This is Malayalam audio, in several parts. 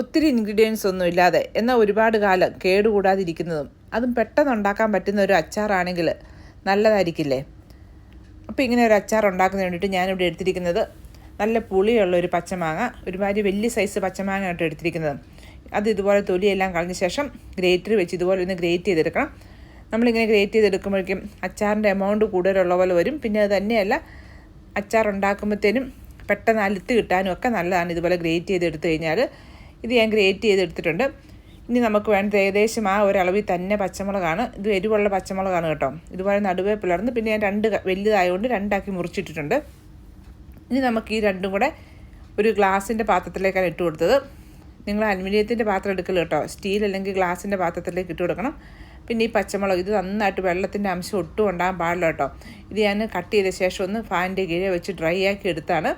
ഒത്തിരി ഇൻഗ്രീഡിയൻസ് ഒന്നും ഇല്ലാതെ എന്നാൽ ഒരുപാട് കാലം കേടുകൂടാതിരിക്കുന്നതും അതും പെട്ടെന്ന് ഉണ്ടാക്കാൻ പറ്റുന്ന ഒരു അച്ചാറാണെങ്കിൽ നല്ലതായിരിക്കില്ലേ? അപ്പോൾ ഇങ്ങനെ ഒരു അച്ചാർ ഉണ്ടാക്കുന്നതിന് വേണ്ടിയിട്ട് ഞാനിവിടെ എടുത്തിരിക്കുന്നത് നല്ല പുളിയുള്ള ഒരു പച്ചമാങ്ങ ഒരുമാതിരി വലിയ സൈസ് പച്ചമാങ്ങ ആയിട്ട് എടുത്തിരിക്കുന്നത്. അത് ഇതുപോലെ തൊലിയെല്ലാം കളഞ്ഞ ശേഷം ഗ്രേറ്റർ വെച്ച് ഇതുപോലെ ഒന്ന് ഗ്രേറ്റ് ചെയ്തെടുക്കണം. നമ്മളിങ്ങനെ ഗ്രേറ്റ് ചെയ്തെടുക്കുമ്പോഴേക്കും അച്ചാറിന്റെ എമൗണ്ട് കൂടുതലുള്ള പോലെ വരും. പിന്നെ അത് തന്നെയല്ല അച്ചാർ ഉണ്ടാക്കുമ്പോഴത്തേനും പെട്ടെന്ന് അലുത്ത് കിട്ടാനും ഒക്കെ നല്ലതാണ്. ഇതുപോലെ ഗ്രേറ്റ് ചെയ്തെടുത്തു കഴിഞ്ഞാൽ ഇത് ഞാൻ ഗ്രേറ്റ് ചെയ്തെടുത്തിട്ടുണ്ട്. ഇനി നമുക്ക് വേണ്ടത് ഏകദേശം ആ ഒരളവിൽ തന്നെ പച്ചമുളകാണ്. ഇത് എരിവുള്ള പച്ചമുളകാണ് കേട്ടോ. ഇതുപോലെ നടുവേ പിളർന്ന് പിന്നെ ഞാൻ രണ്ട് വലുതായതുകൊണ്ട് രണ്ടാക്കി മുറിച്ചിട്ടിട്ടുണ്ട്. ഇനി നമുക്ക് ഈ രണ്ടും കൂടെ ഒരു ഗ്ലാസിന്റെ പാത്രത്തിലേക്കാണ് ഇട്ട് കൊടുത്തത്. നിങ്ങൾ അലുമിനിയത്തിന്റെ പാത്രം എടുക്കൽ കേട്ടോ. സ്റ്റീൽ അല്ലെങ്കിൽ ഗ്ലാസിന്റെ പാത്രത്തിലേക്ക് ഇട്ട് കൊടുക്കണം. പിന്നെ ഈ പച്ചമുളക് ഇത് നന്നായിട്ട് വെള്ളത്തിന്റെ അംശം ഒട്ടും ഉണ്ടാകാൻ പാടില്ല കേട്ടോ. ഇത് ഞാൻ കട്ട് ചെയ്ത ശേഷം ഒന്ന് ഫാനിന്റെ കീഴെ വെച്ച് ഡ്രൈ ആക്കി എടുത്താണ്.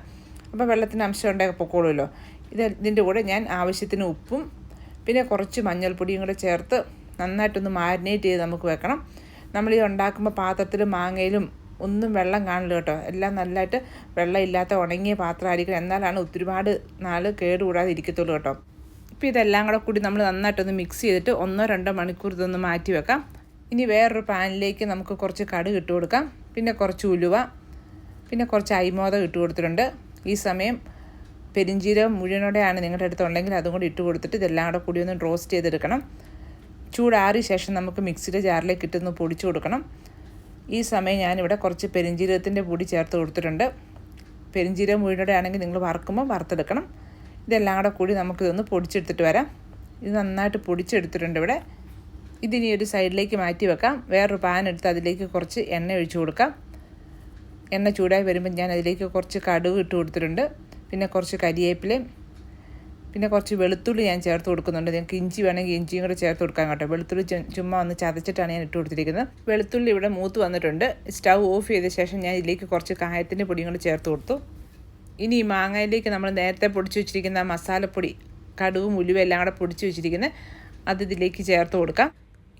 അപ്പോൾ വെള്ളത്തിന്റെ അംശം ഉണ്ടാക്കി പൊക്കോളുമല്ലോ. ഇത് ഇതിന്റെ കൂടെ ഞാൻ ആവശ്യത്തിന് ഉപ്പും പിന്നെ കുറച്ച് മഞ്ഞൾപ്പൊടിയും കൂടെ ചേർത്ത് നന്നായിട്ടൊന്ന് മാരിനേറ്റ് ചെയ്ത് നമുക്ക് വെക്കണം. നമ്മൾ ഈ ഉണ്ടാക്കുമ്പോൾ പാത്രത്തിൽ മാങ്ങയിലും ഒന്നും വെള്ളം കാണില്ല കേട്ടോ. എല്ലാം നല്ലതായിട്ട് വെള്ളം ഇല്ലാത്ത ഉണങ്ങിയ പാത്രമായിരിക്കണം. എന്നാലാണ് ഒരുപാട് നാൾ കേടുകൂടാതെ ഇരിക്കത്തുള്ളൂ കേട്ടോ. ഇപ്പോൾ ഇതെല്ലാം കൂടെ കൂടി നമ്മൾ നന്നായിട്ടൊന്ന് മിക്സ് ചെയ്തിട്ട് ഒന്നോ രണ്ടോ മണിക്കൂർ ഇതൊന്ന് മാറ്റി വെക്കാം. ഇനി വേറൊരു പാനിലേക്ക് നമുക്ക് കുറച്ച് കടുക് ഇട്ട് കൊടുക്കാം. പിന്നെ കുറച്ച് ഉലുവ പിന്നെ കുറച്ച് അരിമോദം ഇട്ട് കൊടുത്തിട്ടുണ്ട്. ഈ സമയം പെരിഞ്ചീരകം മുഴുവനോടെയാണ് നിങ്ങളുടെ അടുത്തുണ്ടെങ്കിൽ അതും കൂടി ഇട്ട് കൊടുത്തിട്ട് ഇതെല്ലാം കൂടെ കൂടി ഒന്ന് റോസ്റ്റ് ചെയ്തെടുക്കണം. ചൂടാറിയ ശേഷം നമുക്ക് മിക്സിയുടെ ജാറിലേക്ക് ഇട്ടൊന്ന് പൊടിച്ചു കൊടുക്കണം. ഈ സമയം ഞാനിവിടെ കുറച്ച് പെരിഞ്ചീരത്തിന്റെ പൊടി ചേർത്ത് കൊടുത്തിട്ടുണ്ട്. പെരിഞ്ചീരം മുഴുവനോടെ ആണെങ്കിൽ നിങ്ങൾ വറുക്കുമ്പോൾ വറുത്തെടുക്കണം. ഇതെല്ലാം കൂടെ കൂടി നമുക്കിതൊന്ന് പൊടിച്ചെടുത്തിട്ട് വരാം. ഇത് നന്നായിട്ട് പൊടിച്ചെടുത്തിട്ടുണ്ട് ഇവിടെ. ഇതിനി ഒരു സൈഡിലേക്ക് മാറ്റി വെക്കാം. വേറൊരു പാൻ എടുത്ത് അതിലേക്ക് കുറച്ച് എണ്ണ ഒഴിച്ചു കൊടുക്കാം. എണ്ണ ചൂടായി വരുമ്പോൾ ഞാൻ അതിലേക്ക് കുറച്ച് കടുക് ഇട്ട് കൊടുത്തിട്ടുണ്ട്. പിന്നെ കുറച്ച് കരിയേപ്പിലയും പിന്നെ കുറച്ച് വെളുത്തുള്ളി ഞാൻ ചേർത്ത് കൊടുക്കുന്നുണ്ട്. നിങ്ങൾക്ക് ഇഞ്ചി വേണമെങ്കിൽ ഇഞ്ചിയും കൂടെ ചേർത്ത് കൊടുക്കാൻ കേട്ടോ. വെളുത്തുള്ളി ചുമ്മാ ഒന്ന് ചതച്ചിട്ടാണ് ഞാൻ ഇട്ട് കൊടുത്തിരിക്കുന്നത്. വെളുത്തുള്ളി ഇവിടെ മൂത്ത് വന്നിട്ടുണ്ട്. സ്റ്റൗ ഓഫ് ചെയ്ത ശേഷം ഞാൻ ഇതിലേക്ക് കുറച്ച് കായത്തിന്റെ പൊടിയും കൂടെ ചേർത്ത് കൊടുത്തു. ഇനി ഈ മാങ്ങയിലേക്ക് നമ്മൾ നേരത്തെ പൊടിച്ച് വെച്ചിരിക്കുന്ന മസാലപ്പൊടി കടുവും ഉലുവും എല്ലാം കൂടെ പൊടിച്ച് വെച്ചിരിക്കുന്നത് അത് ഇതിലേക്ക് ചേർത്ത് കൊടുക്കാം.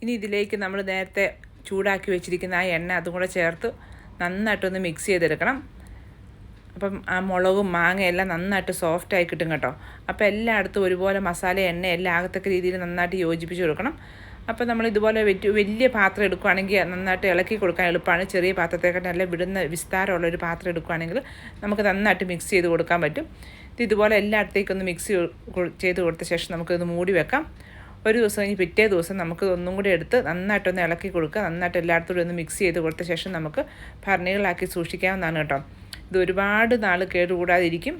ഇനി ഇതിലേക്ക് നമ്മൾ നേരത്തെ ചൂടാക്കി വെച്ചിരിക്കുന്ന ആ എണ്ണ അതും കൂടെ ചേർത്ത് നന്നായിട്ടൊന്ന് മിക്സ് ചെയ്തെടുക്കണം. അപ്പം ആ മുളകും മാങ്ങയെല്ലാം നന്നായിട്ട് സോഫ്റ്റ് ആയി കിട്ടും കേട്ടോ. അപ്പോൾ എല്ലായിടത്തും ഒരുപോലെ മസാല എണ്ണ എല്ലാം ആകത്തക്ക രീതിയിൽ നന്നായിട്ട് യോജിപ്പിച്ച് കൊടുക്കണം. അപ്പോൾ നമ്മൾ ഇതുപോലെ വലിയ വലിയ പാത്രം എടുക്കുകയാണെങ്കിൽ നന്നായിട്ട് ഇളക്കി കൊടുക്കാൻ എളുപ്പമാണ്. ചെറിയ പാത്രത്തേക്കാട്ട് നല്ല വിടുന്ന വിസ്താരമുള്ള ഒരു പാത്രം എടുക്കുകയാണെങ്കിൽ നമുക്ക് നന്നായിട്ട് മിക്സ് ചെയ്ത് കൊടുക്കാൻ പറ്റും. ഇത് ഇതുപോലെ എല്ലായിടത്തേക്കൊന്ന് മിക്സ് ചെയ്ത് കൊടുത്ത ശേഷം നമുക്കിത് മൂടി വെക്കാം. ഒരു ദിവസം കഴിഞ്ഞ് പിറ്റേ ദിവസം നമുക്ക് ഒന്നും കൂടി എടുത്ത് നന്നായിട്ടൊന്ന് ഇളക്കി കൊടുക്കുക. നന്നായിട്ട് എല്ലായിടത്തോടും ഒന്ന് മിക്സ് ചെയ്ത് കൊടുത്ത ശേഷം നമുക്ക് ഭരണികളാക്കി സൂക്ഷിക്കാവുന്നതാണ് കേട്ടോ. ഇത് ഒരുപാട് നാൾ കേടുകൂടാതിരിക്കും.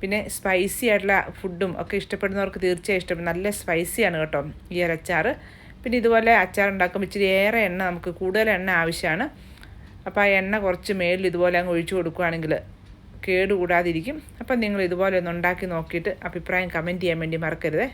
പിന്നെ സ്പൈസി ആയിട്ടുള്ള ഫുഡും ഒക്കെ ഇഷ്ടപ്പെടുന്നവർക്ക് തീർച്ചയായും ഇഷ്ടപ്പെടും. നല്ല സ്പൈസിയാണ് കേട്ടോ ഈ അരച്ചാർ പിന്നെ ഇതുപോലെ അച്ചാർ ഉണ്ടാക്കുമ്പോൾ ഇച്ചിരി ഏറെ എണ്ണ നമുക്ക് കൂടുതൽ എണ്ണ ആവശ്യമാണ്. അപ്പോൾ ആ എണ്ണ കുറച്ച് മേളിൽ ഇതുപോലെ അങ്ങ് ഒഴിച്ചു കൊടുക്കുകയാണെങ്കിൽ കേടുകൂടാതിരിക്കും. അപ്പം നിങ്ങൾ ഇതുപോലെ ഒന്ന് ഉണ്ടാക്കി നോക്കിയിട്ട് അഭിപ്രായം കമന്റ് ചെയ്യാൻ വേണ്ടി മറക്കരുതേ.